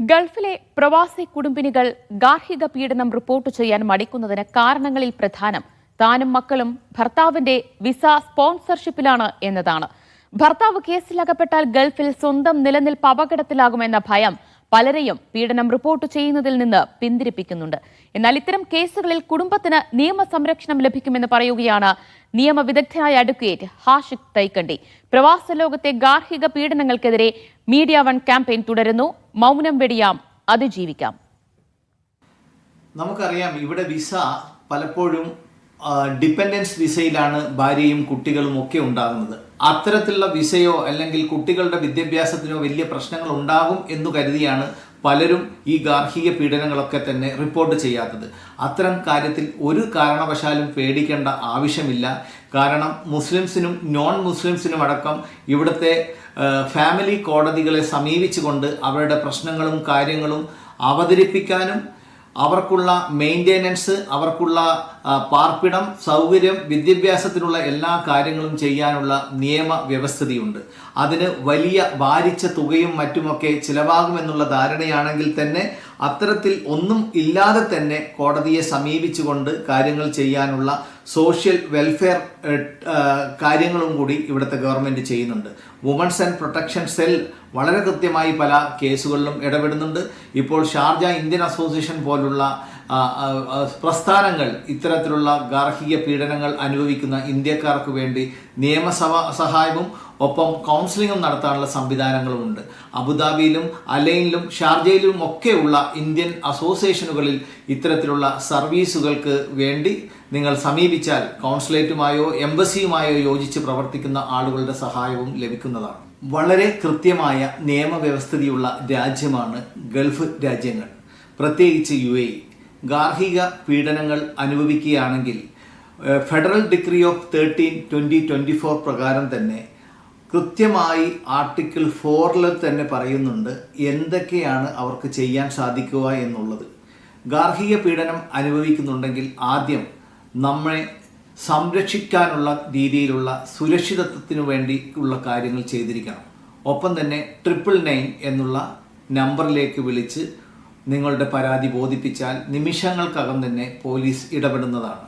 ഗൾഫിലെ പ്രവാസി കുടുംബിനികൾ ഗാർഹിക പീഡനം റിപ്പോർട്ട് ചെയ്യാൻ മടിക്കുന്നതിന് കാരണങ്ങളിൽ പ്രധാനം. താനും മക്കളും ഭർത്താവിന്റെ വിസ സ്പോൺസർഷിപ്പിലാണ് എന്നതാണ്. ഭർത്താവ് കേസിലകപ്പെട്ടാൽ ഗൾഫിൽ സ്വന്തം നിലനിൽപ്പ് അപകടത്തിലാകുമെന്ന ഭയം. പലരെയും പീഡനം റിപ്പോർട്ട് ചെയ്യുന്നതിൽ നിന്ന് പിന്തിരിപ്പിക്കുന്നുണ്ട്. എന്നാൽ ഇത്തരം കേസുകളിൽ കുടുംബത്തിന് നിയമ സംരക്ഷണം ലഭിക്കുമെന്ന് പറയുകയാണ് നിയമവിദഗ്ധനായ അഡ്വക്കേറ്റ് ഹാഷിഖ് തൈക്കണ്ടി. പ്രവാസ ലോകത്തെ ഗാർഹിക പീഡനങ്ങൾക്കെതിരെ മീഡിയ വൺ ക്യാമ്പയിൻ തുടരുന്നു. മൗനം വെടിയാം. അതിജീവിക്കാം. നമുക്കറിയാം ഇവിടെ വിസ പലപ്പോഴും ഡിപ്പെൻഡൻസ് വിസയിലാണ് ഭാര്യയും കുട്ടികളും ഒക്കെ ഉണ്ടാകുന്നത്. അത്തരത്തിലുള്ള വിസയോ അല്ലെങ്കിൽ കുട്ടികളുടെ വിദ്യാഭ്യാസത്തിനോ വലിയ പ്രശ്നങ്ങൾ ഉണ്ടാകും എന്ന് കരുതിയാണ് പലരും ഈ ഗാർഹിക പീഡനങ്ങളൊക്കെ തന്നെ റിപ്പോർട്ട് ചെയ്യാത്തത്. അത്തരം കാര്യത്തിൽ ഒരു കാരണവശാലും പേടിക്കേണ്ട ആവശ്യമില്ല. കാരണം മുസ്ലിംസിനും നോൺ മുസ്ലിംസിനും അടക്കം ഇവിടുത്തെ ഫാമിലി കോടതികളെ സമീപിച്ചുകൊണ്ട് അവരുടെ പ്രശ്നങ്ങളും കാര്യങ്ങളും അവതരിപ്പിക്കാനും അവർക്കുള്ള മെയിന്റെനൻസ് അവർക്കുള്ള പാർപ്പിടം സൗകര്യം വിദ്യാഭ്യാസത്തിനുള്ള എല്ലാ കാര്യങ്ങളും ചെയ്യാനുള്ള നിയമ വ്യവസ്ഥതയുണ്ട്. അതിന് വലിയ വാരിച്ച തുകയും മറ്റുമൊക്കെ ചിലവാകുമെന്നുള്ള ധാരണയാണെങ്കിൽ തന്നെ അത്തരത്തിൽ ഒന്നും ഇല്ലാതെ തന്നെ കോടതിയെ സമീപിച്ചുകൊണ്ട് കാര്യങ്ങൾ ചെയ്യാനുള്ള സോഷ്യൽ വെൽഫെയർ കാര്യങ്ങളും കൂടി ഇവിടുത്തെ ഗവൺമെന്റ് ചെയ്യുന്നുണ്ട്. വുമൺസ് ആൻഡ് പ്രൊട്ടക്ഷൻ സെൽ വളരെ കൃത്യമായി പല കേസുകളിലും ഇടപെടുന്നുണ്ട്. ഇപ്പോൾ ഷാർജ ഇന്ത്യൻ അസോസിയേഷൻ പോലുള്ള പ്രസ്ഥാനങ്ങൾ ഇത്തരത്തിലുള്ള ഗാർഹിക പീഡനങ്ങൾ അനുഭവിക്കുന്ന ഇന്ത്യക്കാർക്ക് വേണ്ടി നിയമസഭ സഹായവും ഒപ്പം കൗൺസിലിങ്ങും നടത്താനുള്ള സംവിധാനങ്ങളുമുണ്ട്. അബുദാബിയിലും അലൈനിലും ഷാർജയിലും ഒക്കെയുള്ള ഇന്ത്യൻ അസോസിയേഷനുകളിൽ ഇത്തരത്തിലുള്ള സർവീസുകൾക്ക് വേണ്ടി നിങ്ങൾ സമീപിച്ചാൽ കൗൺസിലേറ്റുമായോ എംബസിയുമായോ യോജിച്ച് പ്രവർത്തിക്കുന്ന ആളുകളുടെ സഹായവും ലഭിക്കുന്നതാണ്. വളരെ കൃത്യമായ നിയമവ്യവസ്ഥിതിയുള്ള രാജ്യമാണ് ഗൾഫ് രാജ്യങ്ങൾ. പ്രത്യേകിച്ച് യു എ ഗാർഹിക പീഡനങ്ങൾ അനുഭവിക്കുകയാണെങ്കിൽ federal degree of thirteen twenty twenty four പ്രകാരം തന്നെ കൃത്യമായി ആർട്ടിക്കിൾ ഫോറിൽ തന്നെ പറയുന്നുണ്ട് എന്തൊക്കെയാണ് അവർക്ക് ചെയ്യാൻ സാധിക്കുക എന്നുള്ളത്. ഗാർഹിക പീഡനം അനുഭവിക്കുന്നുണ്ടെങ്കിൽ ആദ്യം നമ്മളെ സംരക്ഷിക്കാനുള്ള രീതിയിലുള്ള സുരക്ഷിതത്വത്തിനു വേണ്ടി ഉള്ള കാര്യങ്ങൾ ചെയ്തിരിക്കണം. ഒപ്പം തന്നെ ട്രിപ്പിൾ നയൻ എന്നുള്ള നമ്പറിലേക്ക് വിളിച്ച് നിങ്ങളുടെ പരാതി ബോധിപ്പിച്ചാൽ നിമിഷങ്ങൾക്കകം തന്നെ പോലീസ് ഇടപെടുന്നതാണ്.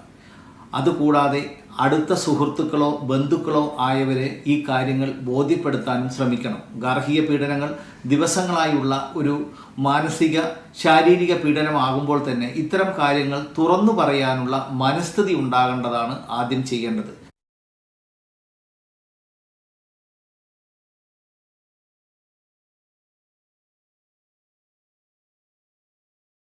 അതുകൂടാതെ അടുത്ത സുഹൃത്തുക്കളോ ബന്ധുക്കളോ ആയവരെ ഈ കാര്യങ്ങൾ ബോധ്യപ്പെടുത്താനും ശ്രമിക്കണം. ഗാർഹിക പീഡനങ്ങൾ ദിവസങ്ങളായുള്ള ഒരു മാനസിക ശാരീരിക പീഡനമാകുമ്പോൾ തന്നെ ഇത്തരം കാര്യങ്ങൾ തുറന്നു പറയാനുള്ള മനസ്ഥിതി ഉണ്ടാകേണ്ടതാണ് ആദ്യം ചെയ്യേണ്ടത്.